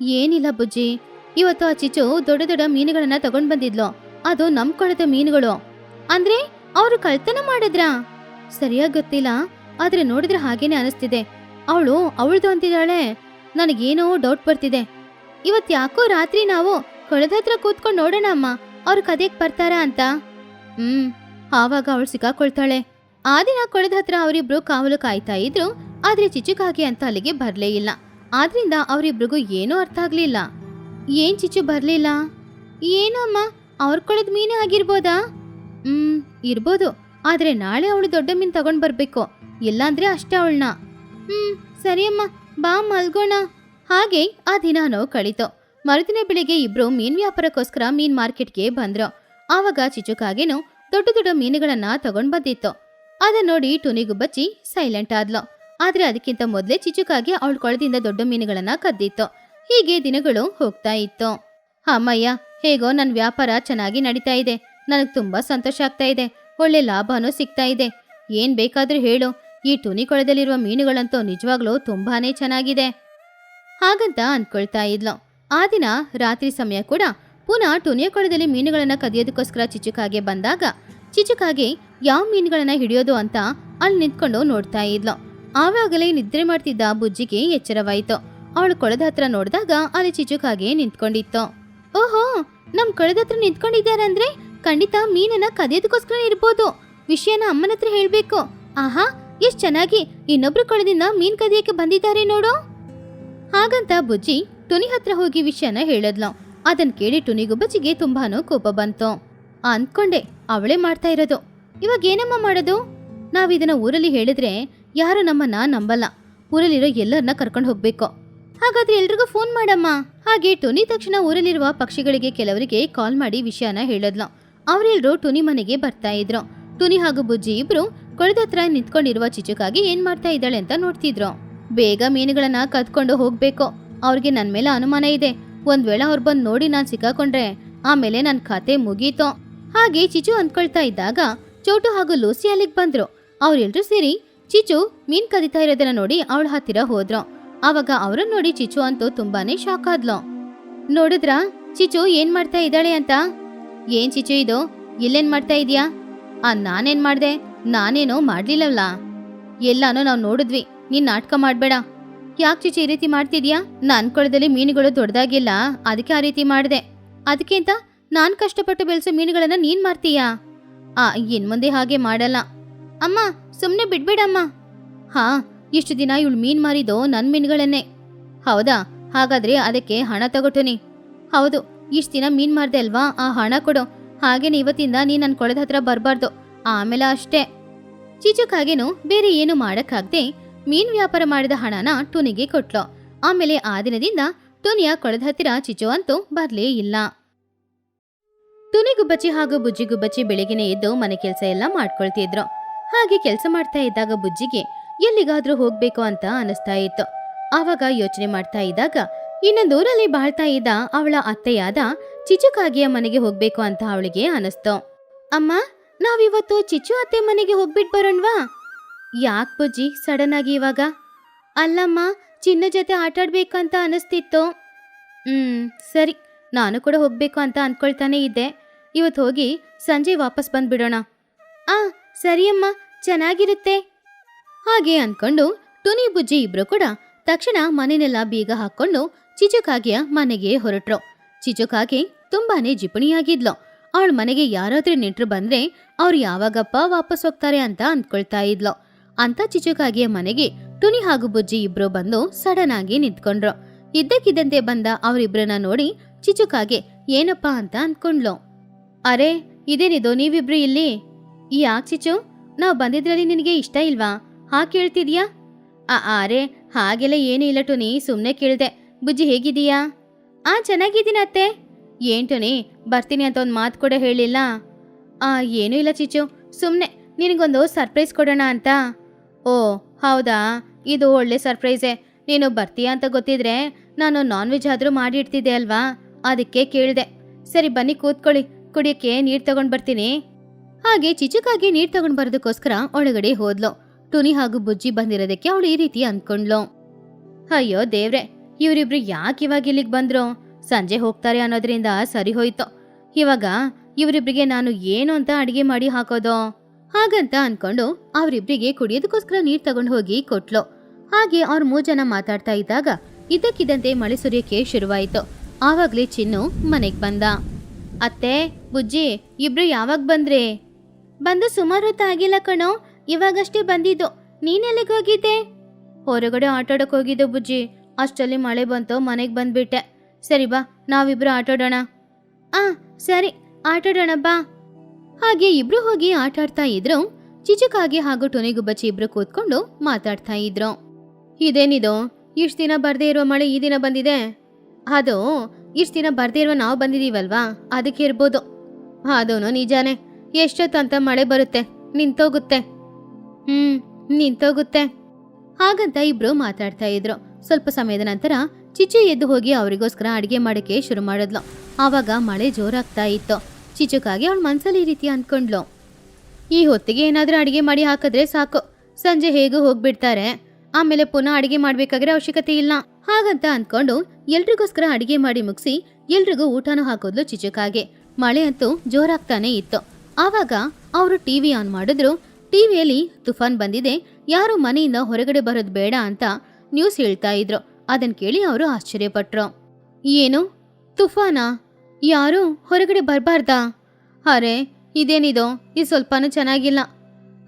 ಏನಿಲ್ಲ ಬುಜ್ಜಿ. ಇವತ್ತು ಆ ಚಿಚು ದೊಡ್ಡ ದೊಡ್ಡ ಮೀನುಗಳನ್ನ ತಗೊಂಡ್ ಬಂದಿದ್ಲು. ಅದು ನಮ್ ಕೊಳದ ಮೀನುಗಳು. ಅಂದ್ರೆ ಅವರು ಕಳ್ತನ ಮಾಡಿದ್ರಾ? ಸರಿಯಾಗಿ ಗೊತ್ತಿಲ್ಲ. ಆದ್ರೆ ನೋಡಿದ್ರೆ ಹಾಗೇನೆ ಅನಿಸ್ತಿದೆ. ಅವಳು ಅವಳ್ದು ಅಂತಿದ್ದಾಳೆ. ನನಗೇನೋ ಡೌಟ್ ಬರ್ತಿದೆ. ಇವತ್ ಯಾಕೋ ರಾತ್ರಿ ನಾವು ಕೊಳದ ಹತ್ರ ಕೂತ್ಕೊಂಡು ನೋಡೋಣ ಅಮ್ಮ. ಅವ್ರು ಕದಿಯಕ್ ಬರ್ತಾರಾ ಅಂತ. ಹ್ಮ್. ಆವಾಗ ಅವಳು ಸಿಕ್ಕಾಕೊಳ್ತಾಳೆ. ಆ ದಿನ ಕೊಳದ ಹತ್ರ ಅವರಿಬ್ರು ಕಾವಲು ಕಾಯ್ತಾ ಇದ್ರು. ಆದ್ರೆ ಚಿಚುಕಾಗಿ ಅಂತ ಅಲ್ಲಿಗೆ ಬರಲೇ ಇಲ್ಲ. ಆದ್ರಿಂದ ಅವರಿಬ್ರಿಗೂ ಏನೂ ಅರ್ಥ ಆಗ್ಲಿಲ್ಲ. ಏನ್ ಚಿಚು ಬರ್ಲಿಲ್ಲ? ಏನಮ್ಮ ಅವ್ರ ಕೊಳದ ಮೀನೇ ಆಗಿರ್ಬೋದಾ? ಹ್ಮ್, ಇರ್ಬೋದು. ಆದ್ರೆ ನಾಳೆ ಅವಳು ದೊಡ್ಡ ಮೀನ್ ತಗೊಂಡ್ ಬರ್ಬೇಕು. ಇಲ್ಲಾಂದ್ರೆ ಅಷ್ಟೇ ಅವಳನ್ನ ಹ್ಮ್ ಸರಿಯಮ್ಮ ಬಾ ಮಲ್ಗೋಣ. ಹಾಗೆ ಆ ದಿನಾನೋ ಕಳೀತು. ಮರುದಿನ ಬೆಳಿಗ್ಗೆ ಇಬ್ರು ಮೀನ್ ವ್ಯಾಪಾರಕ್ಕೋಸ್ಕರ ಮೀನ್ ಮಾರ್ಕೆಟ್ಗೆ ಬಂದ್ರು. ಆವಾಗ ಚಿಚುಕಾಗೇನು ದೊಡ್ಡ ದೊಡ್ಡ ಮೀನುಗಳನ್ನ ತಗೊಂಡ್ ಬಂದಿತ್ತು. ಅದನ್ನ ನೋಡಿ ಟುನಿಗು ಬಚ್ಚಿ ಸೈಲೆಂಟ್ ಆದ್ಲು. ಆದ್ರೆ ಅದಕ್ಕಿಂತ ಮೊದಲೇ ಚಿಚುಕಾಗಿ ಅವಳ ಕೊಳದಿಂದ ದೊಡ್ಡ ಮೀನುಗಳನ್ನ ಕದ್ದಿತ್ತು. ಹೀಗೆ ದಿನಗಳು ಹೋಗ್ತಾ ಇತ್ತು. ಅಮ್ಮಯ್ಯ, ಹೇಗೋ ನನ್ನ ವ್ಯಾಪಾರ ಚೆನ್ನಾಗಿ ನಡೀತಾ ಇದೆ. ನನಗ್ ತುಂಬಾ ಸಂತೋಷ ಆಗ್ತಾ ಇದೆ. ಒಳ್ಳೆ ಲಾಭನೂ ಸಿಗ್ತಾ ಇದೆ. ಏನ್ ಬೇಕಾದ್ರೂ ಹೇಳು. ಈ ಟುನಿ ಕೊಳದಲ್ಲಿರುವ ಮೀನುಗಳಂತೂ ನಿಜವಾಗ್ಲೂ ತುಂಬಾನೇ ಚೆನ್ನಾಗಿದೆ. ಹಾಗಂತ ಅನ್ಕೊಳ್ತಾ ಇದ್ಲು. ಆ ದಿನ ರಾತ್ರಿ ಸಮಯ ಕೂಡ ಪುನಃ ಟುನಿಯ ಕೊಳದಲ್ಲಿ ಮೀನುಗಳನ್ನ ಕದಿಯೋದಕ್ಕೋಸ್ಕರ ಚಿಚುಕಾಗೆ ಬಂದಾಗ ಚಿಚುಕಾಗೆ ಯಾವ ಮೀನುಗಳನ್ನ ಹಿಡಿಯೋದು ಅಂತ ಅಲ್ಲಿ ನಿಂತ್ಕೊಂಡು ನೋಡ್ತಾ ಇದ್ಲು. ಆವಾಗಲೇ ನಿದ್ರೆ ಮಾಡ್ತಿದ್ದ ಬುಜ್ಜಿಗೆ ಎಚ್ಚರವಾಯಿತು. ಅವಳು ಕೊಳದ ಹತ್ರ ನೋಡಿದಾಗ ಅಲ್ಲಿ ಚಿಚುಕಾಗೆ ನಿಂತ್ಕೊಂಡಿತ್ತು. ಓಹೋ, ನಮ್ ಕೊಳದ ಹತ್ರ ನಿಂತ್ಕೊಂಡಿದ್ದಾರಂದ್ರೆ ಖಂಡಿತ ಮೀನನ್ನ ಕದಿಯೋದಕ್ಕೋಸ್ಕರ ಇರ್ಬೋದು. ವಿಷಯನ ಅಮ್ಮನ ಹತ್ರ ಹೇಳ್ಬೇಕು. ಆಹಾ, ಎಷ್ಟ್ ಚೆನ್ನಾಗಿ ಇನ್ನೊಬ್ರು ಕೊಳದಿಂದ ಮೀನ್ ಕದಿಯಕ್ಕೆ ಬಂದಿದ್ದಾರೆ ನೋಡು. ಹಾಗಂತ ಬುಜ್ಜಿ ಟುನಿ ಹತ್ರ ಹೋಗಿ ವಿಷಯನ ಹೇಳದ್ಲು. ಅದನ್ ಕೇಳಿ ಟುನಿಗೂ ಬಜ್ಜಿಗೆ ತುಂಬಾನು ಕೋಪ ಬಂತು. ಅಂದ್ಕೊಂಡೆ, ಅವಳೇ ಮಾಡ್ತಾ ಇರೋದು. ಇವಾಗ ಏನಮ್ಮ ಮಾಡೋದು? ನಾವ್ ಇದನ್ನು ಊರಲ್ಲಿ ಹೇಳಿದ್ರೆ ಯಾರು ನಮ್ಮನ್ನ ನಂಬಲ್ಲ. ಊರಲ್ಲಿರೋ ಎಲ್ಲರನ್ನ ಕರ್ಕೊಂಡು ಹೋಗ್ಬೇಕು. ಹಾಗಾದ್ರೆ ಎಲ್ರಿಗೂ ಫೋನ್ ಮಾಡಮ್ಮ. ಹಾಗೆ ಟುನಿ ತಕ್ಷಣ ಊರಲ್ಲಿರುವ ಪಕ್ಷಿಗಳಿಗೆ ಕೆಲವರಿಗೆ ಕಾಲ್ ಮಾಡಿ ವಿಷಯನ ಹೇಳದ್ಲು. ಅವರೆಲ್ಲರೂ ಟುನಿ ಮನೆಗೆ ಬರ್ತಾ ಇದ್ರು. ಟುನಿ ಹಾಗೂ ಬುಜ್ಜಿ ಇಬ್ರು ಕೊಳದ ಹತ್ರ ನಿಂತ್ಕೊಂಡಿರುವ ಚಿಚುಕಾಗಿ ಏನ್ ಮಾಡ್ತಾ ಇದ್ದಾಳೆ ಅಂತ ನೋಡ್ತಿದ್ರು. ಬೇಗ ಮೀನುಗಳನ್ನ ಕದ್ಕೊಂಡು ಹೋಗ್ಬೇಕು. ಅವ್ರಿಗೆ ನನ್ ಮೇಲೆ ಅನುಮಾನ ಇದೆ. ಒಂದ್ ವೇಳೆ ಅವ್ರು ಬಂದು ನೋಡಿ ನಾನ್ ಸಿಕ್ಕಾಕೊಂಡ್ರೆ ಆಮೇಲೆ ನನ್ನ ಖಾತೆ ಮುಗೀತು. ಹಾಗೆ ಚಿಚು ಅಂದ್ಕೊಳ್ತಾ ಇದ್ದಾಗ ಚೋಟು ಹಾಗೂ ಲೂಸಿ ಅಲ್ಲಿಗೆ ಬಂದ್ರು. ಅವ್ರೆಲ್ರೂ ಸೇರಿ ಚಿಚು ಮೀನ್ ಕದಿತಾ ಇರೋದನ್ನ ನೋಡಿ ಅವಳ ಹತ್ತಿರ ಹೋದ್ರು. ಅವಾಗ ಅವ್ರನ್ನ ನೋಡಿ ಚಿಚು ಅಂತೂ ತುಂಬಾನೇ ಶಾಕ್ ಆದ್ಲು. ನೋಡಿದ್ರಾ? ಚಿಚು ಏನ್ ಮಾಡ್ತಾ ಇದ್ದಾಳೆ ಅಂತ? ಏನ್ ಚಿಚು ಇದು? ಇಲ್ಲೇನ್ ಮಾಡ್ತಾ ಇದೀಯಾ? ಆ, ನಾನೇನ್ ಮಾಡ್ದೆ? ನಾನೇನೋ ಮಾಡ್ಲಿಲ್ಲವಲ್ಲ ಎಲ್ಲಾನು ನಾವ್ ನೋಡಿದ್ವಿ. ನೀನ್ ನಾಟಕ ಮಾಡ್ಬೇಡ. ಯಾಕೆ ಚಿಚು ಈ ರೀತಿ ಮಾಡ್ತಿದ್ಯಾ? ನಾನ್ ಕೊಳದಲ್ಲಿ ಮೀನುಗಳು ದೊಡ್ಡದಾಗಿಲ್ಲ ಅದಕ್ಕೆ ಆ ರೀತಿ ಮಾಡ್ದೆ. ಅದಕ್ಕಿಂತ ನಾನ್ ಕಷ್ಟಪಟ್ಟು ಬೆಳೆಸೋ ಮೀನುಗಳನ್ನ ನೀನ್ ಮಾಡ್ತೀಯಾ? ಆ ಇನ್ಮುಂದೆ ಹಾಗೆ ಮಾಡಲ್ಲ. ಅಮ್ಮ ಸುಮ್ಮನೆ ಬಿಡ್ಬಿಡಮ್ಮ. ಹಾ, ಇಷ್ಟು ದಿನ ಇವಳು ಮೀನ್ ಮಾರಿದೋ ನನ್ನ ಮೀನುಗಳನ್ನೇ. ಹೌದಾ, ಹಾಗಾದ್ರೆ ಅದಕ್ಕೆ ಹಣ ತಗೊಟುನಿ ಹೌದು, ಇಷ್ಟು ದಿನ ಮೀನ್ ಮಾರ್ದೆ ಅಲ್ವಾ, ಆ ಹಣ ಕೊಡು. ಹಾಗೇನೆ ಇವತ್ತಿಂದ ನೀ ನನ್ನ ಕೊಳದ ಹತ್ರ ಬರಬಾರ್ದು. ಆಮೇಲೆ ಅಷ್ಟೇ. ಚೀಚುಕಾಗೇನು ಬೇರೆ ಏನು ಮಾಡಕ್ಕಾಗ್ದೆ ಮೀನ್ ವ್ಯಾಪಾರ ಮಾಡಿದ ಹಣನ ಟುನಿಗೆ ಕೊಟ್ಲು. ಆಮೇಲೆ ಆ ದಿನದಿಂದ ಟುನಿಯ ಕೊಳದ ಹತ್ತಿರ ಚಿಚು ಅಂತೂ ಬರಲೇ ಇಲ್ಲ. ತುನಿಗುಬ್ಬಚ್ಚಿ ಹಾಗೂ ಬುಜ್ಜಿಗುಬ್ಬಚ್ಚಿ ಬೆಳಿಗ್ಗೆನೆ ಎದ್ದು ಮನೆ ಕೆಲಸ ಎಲ್ಲ ಮಾಡ್ಕೊಳ್ತಿದ್ರು. ಹಾಗೆ ಕೆಲಸ ಮಾಡ್ತಾ ಇದ್ದಾಗ ಬುಜ್ಜಿಗೆ, ಎಲ್ಲಿಗಾದ್ರೂ ಹೋಗ್ಬೇಕು ಅಂತ ಅನಿಸ್ತಾ ಇತ್ತು. ಆವಾಗ ಯೋಚನೆ ಮಾಡ್ತಾ ಇದ್ದಾಗ ಇನ್ನೊಂದೂರಲ್ಲಿ ಬಾಳ್ತಾ ಇದ್ದ ಅವಳ ಅತ್ತೆಯಾದ ಚಿಚುಕಾಗಿಯ ಮನೆಗೆ ಹೋಗ್ಬೇಕು ಅಂತ ಅವಳಿಗೆ ಅನಿಸ್ತು. ಅಮ್ಮ, ನಾವಿವತ್ತು ಚಿಚು ಅತ್ತೆ ಮನೆಗೆ ಹೋಗ್ಬಿಟ್ ಬರೋಣ್ವಾ? ಯಾಕೆ ಬುಜ್ಜಿ, ಸಡನ್ ಆಗಿ ಇವಾಗ? ಅಲ್ಲಮ್ಮ, ಚಿನ್ನ ಜೊತೆ ಆಟಾಡ್ಬೇಕಂತ ಅನಿಸ್ತಿತ್ತು. ಹ್ಮ್, ಸರಿ, ನಾನು ಕೂಡ ಹೋಗ್ಬೇಕು ಅಂತ ಅನ್ಕೊಳ್ತಾನೆ ಇದ್ದೆ. ಇವತ್ತು ಹೋಗಿ ಸಂಜೆ ವಾಪಸ್ ಬಂದ್ಬಿಡೋಣ. ಆ ಸರಿಯಮ್ಮ, ಚೆನ್ನಾಗಿರುತ್ತೆ. ಹಾಗೆ ಅನ್ಕೊಂಡು ಟುನಿ ಬುಜ್ಜಿ ಇಬ್ರು ಕೂಡ ತಕ್ಷಣ ಮನೆನೆಲ್ಲ ಬೀಗ ಹಾಕೊಂಡು ಚಿಚುಕಾಗಿಯ ಮನೆಗೆ ಹೊರಟ್ರು. ಚಿಚುಕಾಗೆ ತುಂಬಾನೇ ಜಿಪುಣಿಯಾಗಿದ್ಲು. ಅವಳ ಮನೆಗೆ ಯಾರಾದ್ರೂ ನೆಂಟ್ರು ಬಂದ್ರೆ ಅವ್ರು ಯಾವಾಗಪ್ಪ ವಾಪಸ್ ಹೋಗ್ತಾರೆ ಅಂತ ಅಂದ್ಕೊಳ್ತಾ ಇದ್ಲು. ಅಂತ ಚಿಚುಕಾಗಿಯ ಮನೆಗೆ ಟುನಿ ಹಾಗೂ ಬುಜ್ಜಿ ಇಬ್ರು ಬಂದು ಸಡನ್ ಆಗಿ ನಿಂತ್ಕೊಂಡ್ರು. ಇದ್ದಕ್ಕಿದ್ದಂತೆ ಬಂದ ಅವರಿಬ್ರನ್ನ ನೋಡಿ ಚಿಚುಕಾಗೆ, ಏನಪ್ಪಾ ಅಂತ ಅನ್ಕೊಂಡ್ಲು ಅರೆ, ಇದೇನಿದು ನೀವಿಬ್ರು ಇಲ್ಲಿ? ಯಾಕ್ ಚಿಚು ನಾವು ಬಂದಿದ್ರಲ್ಲಿ ನಿನಗೆ ಇಷ್ಟ ಇಲ್ವಾ? ಹಾ ಕೇಳ್ತಿದ್ಯಾ? ಆ ಆರೆ ಹಾಗೆಲ್ಲ ಏನೂ ಇಲ್ಲ ಟೋನಿ ಸುಮ್ಮನೆ ಕೇಳಿದೆ. ಬುಜ್ಜಿ ಹೇಗಿದೀಯಾ ಆ, ಚೆನ್ನಾಗಿದ್ದೀನಿ ಅತ್ತೆ. ಏನ್ ಟೋನಿ, ಬರ್ತೀನಿ ಅಂತ ಒಂದು ಮಾತು ಕೂಡ ಹೇಳಿಲ್ಲ? ಆ, ಏನೂ ಇಲ್ಲ ಚಿಚು ಸುಮ್ಮನೆ ನಿನಗೊಂದು ಸರ್ಪ್ರೈಸ್ ಕೊಡೋಣ ಅಂತ. ಓ, ಹೌದಾ? ಇದು ಒಳ್ಳೆ ಸರ್ಪ್ರೈಸೇ. ನೀನು ಬರ್ತೀಯಾ ಅಂತ ಗೊತ್ತಿದ್ರೆ ನಾನು ನಾನ್ ವೆಜ್ ಆದರೂ ಮಾಡಿಡ್ತಿದ್ದೆ ಅಲ್ವಾ? ಅದಕ್ಕೆ ಕೇಳಿದೆ. ಸರಿ ಬನ್ನಿ ಕೂತ್ಕೊಳ್ಳಿ, ಕುಡಿಯೋಕ್ಕೆ ನೀರು ತಗೊಂಡು ಬರ್ತೀನಿ. ಹಾಗೆ ಚಿಚುಕಾಗಿ ನೀರು ತಗೊಂಡ್ ಬರೋದಕ್ಕೋಸ್ಕರ ಒಳಗಡೆ ಹೋದ್ಲು. ಟುನಿ ಹಾಗೂ ಬುಜ್ಜಿ ಬಂದಿರೋದಕ್ಕೆ ಅವಳು ಈ ರೀತಿ ಅನ್ಕೊಂಡ್ಲು ಅಯ್ಯೋ ದೇವ್ರೆ, ಇವರಿಬ್ರು ಯಾಕೆ ಇವಾಗ ಇಲ್ಲಿಗೆ ಬಂದ್ರು? ಸಂಜೆ ಹೋಗ್ತಾರೆ ಅನ್ನೋದ್ರಿಂದ ಸರಿ ಹೋಯ್ತು. ಇವಾಗ ಇವರಿಬ್ರಿಗೆ ನಾನು ಏನು ಅಂತ ಅಡಿಗೆ ಮಾಡಿ ಹಾಕೋದು? ಹಾಗಂತ ಅನ್ಕೊಂಡು ಅವರಿಬ್ರಿಗೆ ಕುಡಿಯೋದಕ್ಕೋಸ್ಕರ ನೀರ್ ತಗೊಂಡು ಹೋಗಿ ಕೊಟ್ಲು. ಹಾಗೆ ಅವ್ರ ಮೂರ್ ಜನ ಮಾತಾಡ್ತಾ ಇದ್ದಾಗ ಇದ್ದಕ್ಕಿದ್ದಂತೆ ಮಳೆ ಸುರಿಯಕ್ಕೆ ಶುರುವಾಯಿತು. ಆವಾಗ್ಲೇ ಚಿನ್ನು ಮನೆಗ್ ಬಂದ. ಅತ್ತೆ, ಬುಜ್ಜಿ, ಇಬ್ರು ಯಾವಾಗ ಬಂದ್ರಿ? ಬಂದು ಸುಮಾರು ಹೊತ್ತಾಗಿಲ್ಲ ಕಣೋ. ಇವಾಗಷ್ಟೇ ಬಂದಿದ್ದು. ನೀನೆಲ್ಲಿಗೆ ಹೋಗಿದ್ದೆ? ಹೊರಗಡೆ ಆಟಾಡಕ್ ಹೋಗಿದ್ದೆ ಬುಜ್ಜಿ. ಅಷ್ಟಲ್ಲಿ ಮಳೆ ಬಂತು, ಮನೆಗೆ ಬಂದ್ಬಿಟ್ಟೆ. ಸರಿ ಬಾ, ನಾವಿಬ್ರು ಆಟಾಡೋಣ ಆ, ಸರಿ ಆಟಾಡೋಣ ಬಾ. ಹಾಗೆ ಇಬ್ರು ಹೋಗಿ ಆಟಾಡ್ತಾ ಇದ್ರು. ಚಿಚುಕಾಗಿ ಹಾಗೂ ಟೊನೆಗುಬ್ಬಚ್ಚಿ ಇಬ್ರು ಕೂತ್ಕೊಂಡು ಮಾತಾಡ್ತಾ ಇದ್ರು. ಇದೇನಿದು? ಇಷ್ಟು ದಿನ ಬರ್ದೇ ಇರೋ ಮಳೆ ಈ ದಿನ ಬಂದಿದೆ? ಅದು, ಇಷ್ಟು ದಿನ ಬರ್ದೇ ಇರುವ ನಾವು ಬಂದಿದ್ದೀವಲ್ವಾ ಅದಕ್ಕೆ ಇರ್ಬೋದು. ಅದೂನು ನಿಜಾನೇ. ಎಷ್ಟೊತ್ತಂತ ಮಳೆ ಬರುತ್ತೆ? ನಿಂತೋಗುತ್ತೆ. ಹ್ಮ್, ನಿಂತೋಗುತ್ತೆ. ಹಾಗಂತ ಇಬ್ರು ಮಾತಾಡ್ತಾ ಇದ್ರು. ಸ್ವಲ್ಪ ಸಮಯದ ನಂತರ ಚಿಚಿ ಎದ್ದು ಹೋಗಿ ಅವರಿಗೋಸ್ಕರ ಅಡಿಗೆ ಮಾಡಕ್ಕೆ ಶುರು ಮಾಡಿದ್ಲು. ಆವಾಗ ಮಳೆ ಜೋರಾಗ್ತಾ ಇತ್ತು. ಚಿಚುಕಾಗಿ ಅವಳ ಮನ್ಸಲ್ಲಿ ಈ ರೀತಿ ಅನ್ಕೊಂಡ್ಲು ಈ ಹೊತ್ತಿಗೆ ಏನಾದ್ರೂ ಅಡಿಗೆ ಮಾಡಿ ಹಾಕಿದ್ರೆ ಸಾಕು. ಸಂಜೆ ಹೇಗೂ ಹೋಗ್ಬಿಡ್ತಾರೆ. ಆಮೇಲೆ ಪುನಃ ಅಡಿಗೆ ಮಾಡ್ಬೇಕಾದ್ರೆ ಅವಶ್ಯಕತೆ ಇಲ್ಲ. ಹಾಗಂತ ಅಂದ್ಕೊಂಡು ಎಲ್ರಿಗೋಸ್ಕರ ಅಡಿಗೆ ಮಾಡಿ ಮುಗಿಸಿ ಎಲ್ರಿಗೂ ಊಟನೂ ಹಾಕೋದ್ಲು ಚಿಚುಕಾಗೆ ಮಳೆ ಅಂತೂ ಜೋರಾಗ್ತಾನೆ ಇತ್ತು. ಆವಾಗ ಅವರು ಟಿವಿ ಆನ್ ಮಾಡಿದ್ರು. ಟಿವಿಯಲ್ಲಿ ತುಫಾನ್ ಬಂದಿದೆ. ಯಾರು ಮನೆಯಿಂದ ಹೊರಗಡೆ ಬರೋದು ಬೇಡ ಅಂತ ನ್ಯೂಸ್ ಹೇಳ್ತಾ ಇದ್ರು. ಅದನ್ನು ಕೇಳಿ ಅವರು ಆಶ್ಚರ್ಯಪಟ್ರು. ಏನು? ತುಫಾನಾ? ಯಾರು? ಹೊರಗಡೆ ಬರಬಾರ್ದಾ? ಅರೆ, ಇದೇನಿದು? ಇದು ಸ್ವಲ್ಪನೂ ಚೆನ್ನಾಗಿಲ್ಲ.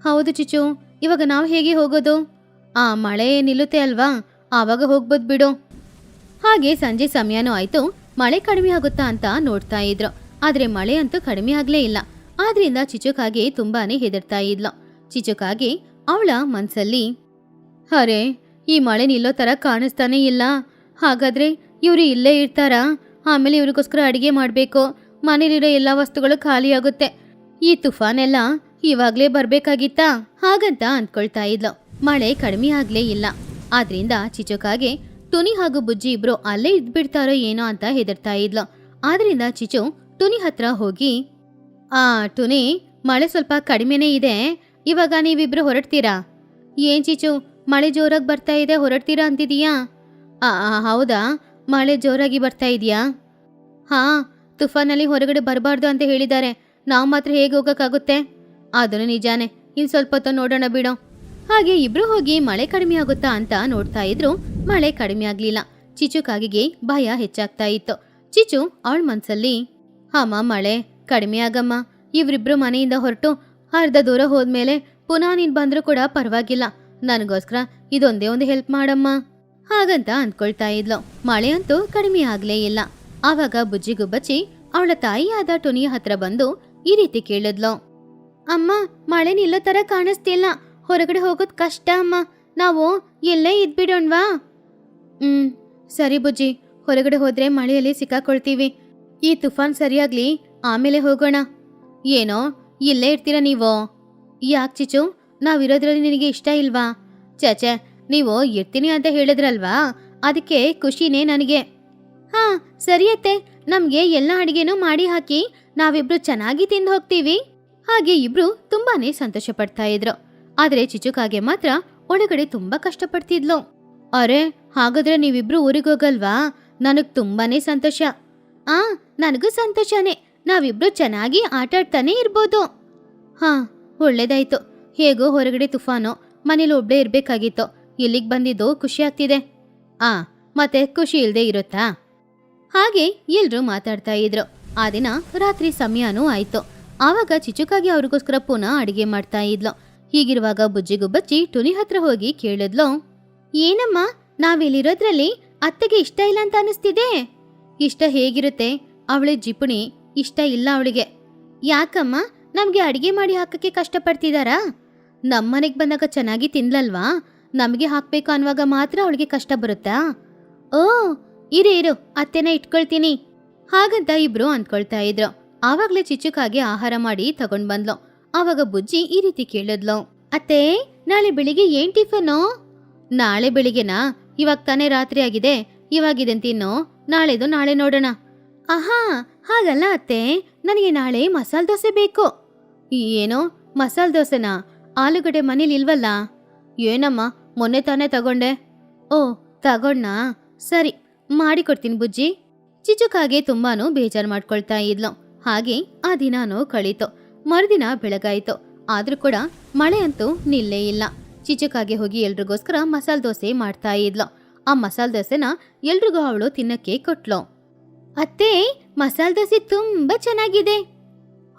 ಹೌದು ಚಿಚು ಇವಾಗ ನಾವು ಹೇಗೆ ಹೋಗೋದು? ಆ ಮಳೆ ನಿಲ್ಲುತ್ತೆ ಅಲ್ವಾ? ಆವಾಗ ಹೋಗ್ಬೋದು ಬಿಡು. ಹಾಗೆ ಸಂಜೆ ಸಮಯನೂ ಆಯಿತು. ಮಳೆ ಕಡಿಮೆ ಆಗುತ್ತಾ ಅಂತ ನೋಡ್ತಾ ಇದ್ರು. ಆದರೆ ಮಳೆ ಅಂತೂ ಕಡಿಮೆ ಆಗಲೇ ಇಲ್ಲ. ಆದ್ರಿಂದ ಚಿಚುಕಾಗೆ ತುಂಬಾನೇ ಹೆದರ್ತಾ ಇದ್ಲ. ಚಿಚುಕಾಗೆ ಅವಳ ಮನ್ಸಲ್ಲಿ, ಅರೆ, ಈ ಮಳೆ ನಿಲ್ಲೋ ತರ ಕಾಣಿಸ್ತಾನೆ ಇಲ್ಲ. ಹಾಗಾದ್ರೆ ಇವರು ಇಲ್ಲೇ ಇರ್ತಾರಾ? ಆಮೇಲೆ ಇವ್ರಿಗೋಸ್ಕರ ಅಡಿಗೆ ಮಾಡಬೇಕು. ಮನೇಲಿರೋ ಎಲ್ಲಾ ವಸ್ತುಗಳು ಖಾಲಿಯಾಗುತ್ತೆ ಈ ತುಫಾನೆಲ್ಲ ಇವಾಗ್ಲೇ ಬರಬೇಕಾಗಿತ್ತಾ? ಹಾಗಂತ ಅಂದ್ಕೊಳ್ತಾ ಇದ್ಲು. ಮಳೆ ಕಡಿಮೆ ಆಗ್ಲೇ ಇಲ್ಲ. ಆದ್ರಿಂದ ಚಿಚುಕಾಗೆ ಟುನಿ ಹಾಗೂ ಬುಜ್ಜಿ ಇಬ್ರು ಅಲ್ಲೇ ಇದ್ಬಿಡ್ತಾರೋ ಏನೋ ಅಂತ ಹೆದರ್ತಾ ಇದ್ಲು. ಆದ್ರಿಂದ ಚಿಚು ಟುನಿ ಹತ್ರ ಹೋಗಿ ಆ, ಟುನಿ, ಮಳೆ ಸ್ವಲ್ಪ ಕಡಿಮೆನೇ ಇದೆ. ಇವಾಗ ನೀವಿಬ್ರು ಹೊರಡ್ತೀರಾ? ಏನ್ ಚೀಚು, ಮಳೆ ಜೋರಾಗಿ ಬರ್ತಾ ಇದೆ, ಹೊರಡ್ತೀರಾ ಅಂತಿದೀಯಾ? ಹೌದಾ? ಮಳೆ ಜೋರಾಗಿ ಬರ್ತಾ ಇದೆಯಾ? ಹಾ, ತುಫಾನಲ್ಲಿ ಹೊರಗಡೆ ಬರಬಾರ್ದು ಅಂತ ಹೇಳಿದ್ದಾರೆ. ನಾವು ಮಾತ್ರ ಹೇಗೆ ಹೋಗೋಕ್ಕಾಗುತ್ತೆ? ಅದನ್ನು ನಿಜಾನೇ. ಇನ್ನು ಸ್ವಲ್ಪ ಹೊತ್ತು ನೋಡೋಣ ಬಿಡೋ. ಹಾಗೆ ಇಬ್ರು ಹೋಗಿ ಮಳೆ ಕಡಿಮೆ ಆಗುತ್ತಾ ಅಂತ ನೋಡ್ತಾ ಇದ್ರು. ಮಳೆ ಕಡಿಮೆ ಆಗ್ಲಿಲ್ಲ. ಚಿಚು ಕಾಗಿಗೆ ಭಯ ಹೆಚ್ಚಾಗ್ತಾ ಇತ್ತು. ಚಿಚು, ಅವಳ ಮನ್ಸಲ್ಲಿ ಹಾಮ ಮಳೆ ಕಡಿಮೆ ಆಗಮ್ಮ. ಇವ್ರಿಬ್ರು ಮನೆಯಿಂದ ಹೊರಟು ಅರ್ಧ ದೂರ ಹೋದ್ಮೇಲೆ ಪುನಃ ನೀನ್ ಬಂದ್ರು ಕೂಡ ಪರವಾಗಿಲ್ಲ. ನನಗೋಸ್ಕರ ಇದೊಂದೇ ಒಂದು ಹೆಲ್ಪ್ ಮಾಡಮ್ಮ. ಹಾಗಂತ ಅಂದ್ಕೊಳ್ತಾ ಇದ್ಲು. ಮಳೆ ಅಂತೂ ಕಡಿಮೆ ಆಗ್ಲೇ ಇಲ್ಲ. ಆವಾಗ ಬುಜ್ಜಿಗುಬ್ಬಚ್ಚಿ ಅವಳ ತಾಯಿಯಾದ ಟುನಿಯ ಹತ್ರ ಬಂದು ಈ ರೀತಿ ಕೇಳಿದ್ಲು. ಅಮ್ಮ, ಮಳೆ ನಿಲ್ಲೋ ತರ ಕಾಣಿಸ್ತಿಲ್ಲ. ಹೊರಗಡೆ ಹೋಗೋದ್ ಕಷ್ಟ ಅಮ್ಮ. ನಾವು ಎಲ್ಲೇ ಇದ್ಬಿಡೋಣ್ವಾ? ಹ್ಮ್, ಸರಿ ಬುಜ್ಜಿ. ಹೊರಗಡೆ ಹೋದ್ರೆ ಮಳೆಯಲ್ಲಿ ಸಿಕ್ಕಾಕೊಳ್ತೀವಿ. ಈ ತುಫಾನ್ ಸರಿಯಾಗ್ಲಿ ಆಮೇಲೆ ಹೋಗೋಣ. ಏನೋ, ಇಲ್ಲೇ ಇರ್ತೀರಾ ನೀವು? ಯಾಕೆ ಚಿಚು ನಾವಿರೋದ್ರಲ್ಲಿ ನಿನಗೆ ಇಷ್ಟ ಇಲ್ವಾ? ಚಾಚೆ ನೀವು ಇರ್ತೀನಿ ಅಂತ ಹೇಳಿದ್ರಲ್ವಾ? ಅದಕ್ಕೆ ಖುಷಿನೇ ನನಗೆ. ಹಾ ಸರಿಯತ್ತೆ ನಮಗೆ ಎಲ್ಲ ಅಡುಗೆನೂ ಮಾಡಿ ಹಾಕಿ ನಾವಿಬ್ರು ಚೆನ್ನಾಗಿ ತಿಂದು ಹೋಗ್ತೀವಿ. ಹಾಗೆ ಇಬ್ರು ತುಂಬಾನೇ ಸಂತೋಷ ಪಡ್ತಾ ಇದ್ರು. ಆದ್ರೆ ಚಿಚುಕಾಗೆ ಮಾತ್ರ ಒಳಗಡೆ ತುಂಬಾ ಕಷ್ಟಪಡ್ತಿದ್ಲು. ಅರೆ, ಹಾಗಾದ್ರೆ ನೀವಿಬ್ರು ಊರಿಗೋಗಲ್ವಾ? ನನಗೆ ತುಂಬಾನೇ ಸಂತೋಷ. ಆ, ನನಗೂ ಸಂತೋಷನೇ. ನಾವಿಬ್ರು ಚೆನ್ನಾಗಿ ಆಟಾಡ್ತಾನೆ ಇರ್ಬೋದು. ಹಾ, ಒಳ್ಳೇದಾಯ್ತು. ಹೇಗೋ ಹೊರಗಡೆ ತುಫಾನು, ಮನೇಲಿ ಒಬ್ಳೆ ಇರಬೇಕಾಗಿತ್ತು. ಇಲ್ಲಿಗೆ ಬಂದಿದ್ದು ಖುಷಿ ಆಗ್ತಿದೆ. ಆ, ಮತ್ತೆ ಖುಷಿ ಇಲ್ಲದೆ ಇರುತ್ತಾ? ಹಾಗೆ ಎಲ್ಲರೂ ಮಾತಾಡ್ತಾ ಇದ್ರು. ಆ ದಿನ ರಾತ್ರಿ ಸಮಯನೂ ಆಯ್ತು. ಆವಾಗ ಚಿಚುಕಾಗಿ ಅವ್ರಿಗೋಸ್ಕರ ಪುನಃ ಅಡಿಗೆ ಮಾಡ್ತಾ ಇದ್ಲು. ಹೀಗಿರುವಾಗ ಬುಜ್ಜಿಗೂ ಬಚ್ಚಿ ಟುನಿ ಹತ್ರ ಹೋಗಿ ಕೇಳಿದ್ಲು, ಏನಮ್ಮ, ನಾವಿಲ್ಲಿರೋದ್ರಲ್ಲಿ ಅತ್ತೆಗೆ ಇಷ್ಟ ಇಲ್ಲ ಅಂತ ಅನಿಸ್ತಿದೆ? ಇಷ್ಟ ಹೇಗಿರುತ್ತೆ? ಅವಳೆ ಜಿಪುಣಿ ಇಷ್ಟ ಇಲ್ಲ ಅವಳಿಗೆ. ಯಾಕಮ್ಮ? ನಮಗೆ ಅಡಿಗೆ ಮಾಡಿ ಹಾಕಕ್ಕೆ ಕಷ್ಟಪಡ್ತಿದಾರಾ? ನಮ್ಮನೆಗೆ ಬಂದಾಗ ಚೆನ್ನಾಗಿ ತಿನ್ಲಲ್ವಾ? ನಮಗೆ ಹಾಕ್ಬೇಕು ಅನ್ನುವಾಗ ಮಾತ್ರ ಅವಳಿಗೆ ಕಷ್ಟ ಬರುತ್ತಾ? ಓ, ಇರು ಇರು, ಅತ್ತೆನ ಇಟ್ಕೊಳ್ತೀನಿ. ಹಾಗಂತ ಇಬ್ರು ಅಂದ್ಕೊಳ್ತಾ ಇದ್ರು. ಆವಾಗ್ಲೇ ಚಿಚುಕಾಗೆ ಆಹಾರ ಮಾಡಿ ತಗೊಂಡ್ ಬಂದ್ಲು. ಆವಾಗ ಬುಜ್ಜಿ ಈ ರೀತಿ ಕೇಳಿದ್ಲು. ಅತ್ತೆ, ನಾಳೆ ಬೆಳಿಗ್ಗೆ ಏನ್ ಟಿಫನು? ನಾಳೆ ಬೆಳಿಗ್ಗೆನಾ? ಇವಾಗ ತಾನೇ ರಾತ್ರಿ ಆಗಿದೆ. ಇವಾಗಿದನ್ ತಿನ್ನು. ನಾಳೆದು ನಾಳೆ ನೋಡೋಣ. ಆಹಾ, ಹಾಗಲ್ಲ ಅತ್ತೆ. ನನಗೆ ನಾಳೆ ಮಸಾಲೆ ದೋಸೆ ಬೇಕು. ಏನೋ? ಮಸಾಲೆ ದೋಸೆನಾ? ಆಲೂಗಡ್ಡೆ ಮನೇಲಿ ಇಲ್ವಲ್ಲ? ಏನಮ್ಮ, ಮೊನ್ನೆ ತಾನೇ ತಗೊಂಡೆ. ಓ, ತಗೊಂಡ್ನಾ? ಸರಿ, ಮಾಡಿಕೊಡ್ತೀನಿ ಬುಜ್ಜಿ. ಚಿಚುಕಾಗೆ ತುಂಬಾನು ಬೇಜಾರು ಮಾಡ್ಕೊಳ್ತಾ ಇದ್ಲು. ಹಾಗೆ ಆ ದಿನಾನು ಕಳೀತು. ಮರುದಿನ ಬೆಳಗಾಯಿತು. ಆದ್ರೂ ಕೂಡ ಮಳೆ ಅಂತೂ ನಿಲ್ಲೇ ಇಲ್ಲ. ಚಿಚುಕಾಗೆ ಹೋಗಿ ಎಲ್ರಿಗೋಸ್ಕರ ಮಸಾಲೆ ದೋಸೆ ಮಾಡ್ತಾ ಇದ್ಲು. ಆ ಮಸಾಲೆ ದೋಸೆನ ಎಲ್ರಿಗೂ ಅವಳು ತಿನ್ನಕ್ಕೆ ಕೊಟ್ಲು. ಅತ್ತೆ, ಮಸಾಲೆ ದೋಸೆ ತುಂಬಾ ಚೆನ್ನಾಗಿದೆ.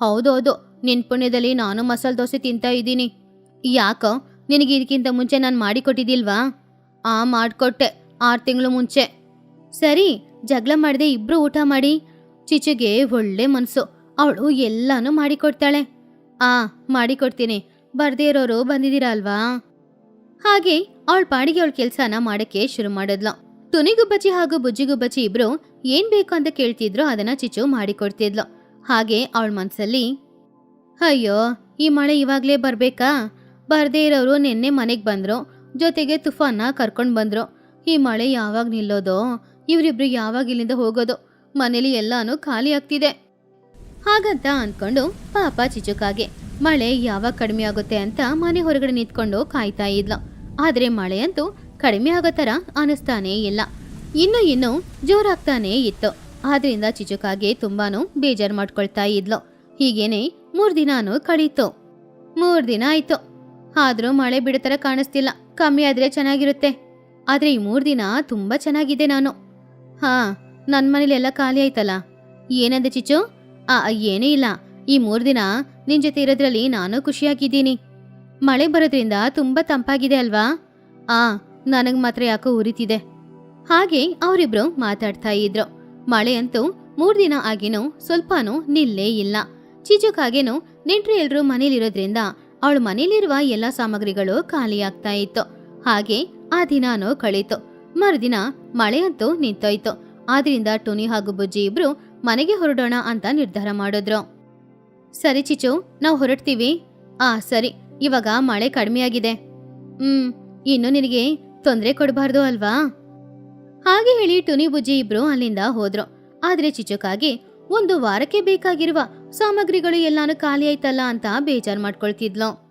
ಹೌದೌದು ನಿನ್ ಪುಣ್ಯದಲ್ಲಿ ನಾನು ಮಸಾಲೆ ದೋಸೆ ತಿಂತಾ ಇದ್ದೀನಿ. ಯಾಕೋ, ನಿನಗೆ ಇದಕ್ಕಿಂತ ಮುಂಚೆ ನಾನು ಮಾಡಿಕೊಟ್ಟಿದ್ದಿಲ್ವಾ? ಆ, ಮಾಡಿಕೊಟ್ಟೆ. ಆರು ತಿಂಗಳು ಮುಂಚೆ. ಸರಿ, ಜಗಳ ಮಾಡದೆ ಇಬ್ರು ಊಟ ಮಾಡಿ. ಚಿಚಿಗೆ ಒಳ್ಳೆ ಮನಸ್ಸು ಅವಳು ಎಲ್ಲನೂ ಮಾಡಿಕೊಡ್ತಾಳೆ. ಆ, ಮಾಡಿಕೊಡ್ತೀನಿ. ಬರ್ದೇ ಇರೋರು ಬಂದಿದ್ದೀರಾ ಅಲ್ವಾ? ಹಾಗೆ, ಅವಳ ಪಾಡಿಗೆ ಅವಳ ಕೆಲಸನ ಮಾಡೋಕ್ಕೆ ಶುರು ಮಾಡಿದ್ಲು. ತುನಿಗುಬ್ಬಚ್ಚಿ ಹಾಗೂ ಬುಜ್ಜಿಗುಬ್ಬಚ್ಚಿ ಇಬ್ರು ಏನ್ ಬೇಕು ಅಂತ ಕೇಳ್ತಿದ್ರು, ಅದನ್ನ ಚಿಚು ಮಾಡಿಕೊಡ್ತಿದ್ಲು. ಹಾಗೆ ಅವಳ ಮನ್ಸಲ್ಲಿ, ಅಯ್ಯೋ, ಈ ಮಳೆ ಇವಾಗ್ಲೇ ಬರ್ಬೇಕಾ? ಬರ್ದೇ ಇರೋರು ನಿನ್ನೆ ಮನೆಗ್ ಬಂದ್ರು, ಜೊತೆಗೆ ತುಫಾನ ಕರ್ಕೊಂಡ್ ಬಂದ್ರು. ಈ ಮಳೆ ಯಾವಾಗ ನಿಲ್ಲೋದೋ, ಇವರಿಬ್ರು ಯಾವಾಗ ಇಲ್ಲಿಂದ ಹೋಗೋದು? ಮನೇಲಿ ಎಲ್ಲಾನು ಖಾಲಿ ಆಗ್ತಿದೆ. ಹಾಗಂತ ಅನ್ಕೊಂಡು ಪಾಪ ಚಿಚುಕಾಗೆ ಮಳೆ ಯಾವಾಗ ಕಡಿಮೆ ಆಗುತ್ತೆ ಅಂತ ಮನೆ ಹೊರಗಡೆ ನಿಂತ್ಕೊಂಡು ಕಾಯ್ತಾ ಇದ್ಲು. ಆದ್ರೆ ಮಳೆ ಅಂತೂ ಕಡಿಮೆ ಆಗೋ ಥರ ಅನಿಸ್ತಾನೇ ಇಲ್ಲ. ಇನ್ನು ಇನ್ನು ಜೋರಾಗ್ತಾನೇ ಇತ್ತು. ಆದ್ರಿಂದ ಚಿಚುಕಾಗೆ ತುಂಬಾನು ಬೇಜಾರ್ ಮಾಡ್ಕೊಳ್ತಾ ಇದ್ಲು. ಹೀಗೇನೆ ಮೂರ್ ದಿನಾನು ಕಳೀತು. ಮೂರ್ ದಿನ ಆಯ್ತು. ಆದ್ರೂ ಮಳೆ ಬಿಡೋ ತರ ಕಾಣಿಸ್ತಿಲ್ಲ. ಕಮ್ಮಿ ಆದ್ರೆ ಚೆನ್ನಾಗಿರುತ್ತೆ. ಆದ್ರೆ ಈ ಮೂರ್ ದಿನ ತುಂಬಾ ಚೆನ್ನಾಗಿದೆ ನಾನು. ಹಾ, ನನ್ ಮನೇಲೆಲ್ಲ ಖಾಲಿ ಆಯ್ತಲ್ಲ? ಏನಂದೆ ಚಿಚು ಆ, ಏನೇ ಇಲ್ಲ. ಈ ಮೂರ್ ದಿನ ನಿನ್ ಜೊತೆ ಇರೋದ್ರಲ್ಲಿ ನಾನು ಖುಷಿಯಾಗಿದ್ದೀನಿ. ಮಳೆ ಬರೋದ್ರಿಂದ ತುಂಬಾ ತಂಪಾಗಿದೆ ಅಲ್ವಾ? ಆ ನನಗ್ ಮಾತ್ರ ಯಾಕೋ ಉರಿತಿದೆ. ಹಾಗೆ ಅವರಿಬ್ರು ಮಾತಾಡ್ತಾ ಇದ್ರು. ಮಳೆ ಅಂತೂ ಮೂರ್ ದಿನ ಆಗಿನೂ ಸ್ವಲ್ಪನೂ ನಿಲ್ಲೇ ಇಲ್ಲ. ಚಿಚುಕಾಗೇನು ನೆಂಟ್ರು ಎಲ್ರು ಮನೇಲಿರೋದ್ರಿಂದ ಅವಳು ಮನೇಲಿರುವ ಎಲ್ಲ ಸಾಮಗ್ರಿಗಳು ಖಾಲಿಯಾಗ್ತಾ ಇತ್ತು. ಹಾಗೆ ಆ ದಿನಾನೂ ಕಳೀತು. ಮರುದಿನ ಮಳೆ ಅಂತೂ ನಿಂತೋಯ್ತು. ಆದ್ರಿಂದ ಟುನಿ ಹಾಗೂ ಬುಜ್ಜಿ ಇಬ್ರು ಮನೆಗೆ ಹೊರಡೋಣ ಅಂತ ನಿರ್ಧಾರ ಮಾಡಿದ್ರು. ಸರಿ ಚಿಚು, ನಾವು ಹೊರಡ್ತೀವಿ. ಆ, ಸರಿ. ಇವಾಗ ಮಳೆ ಕಡಿಮೆಯಾಗಿದೆ ಹ್ಮ್, ಇನ್ನು ನಿನಗೆ ತೊಂದರೆ ಕೊಡಬಾರ್ದು ಅಲ್ವಾ? ಹಾಗೆ ಹೇಳಿ ಟುನಿ ಬುಜ್ಜಿ ಇಬ್ರು ಅಲ್ಲಿಂದ ಹೋದ್ರು. ಆದ್ರೆ ಚಿಚುಕಾಗಿ, ಒಂದು ವಾರಕ್ಕೆ ಬೇಕಾಗಿರುವ ಸಾಮಗ್ರಿಗಳು ಎಲ್ಲಾನು ಖಾಲಿ ಆಯ್ತಲ್ಲ ಅಂತ ಬೇಜಾರ್ ಮಾಡ್ಕೊಳ್ತಿದ್ಲು.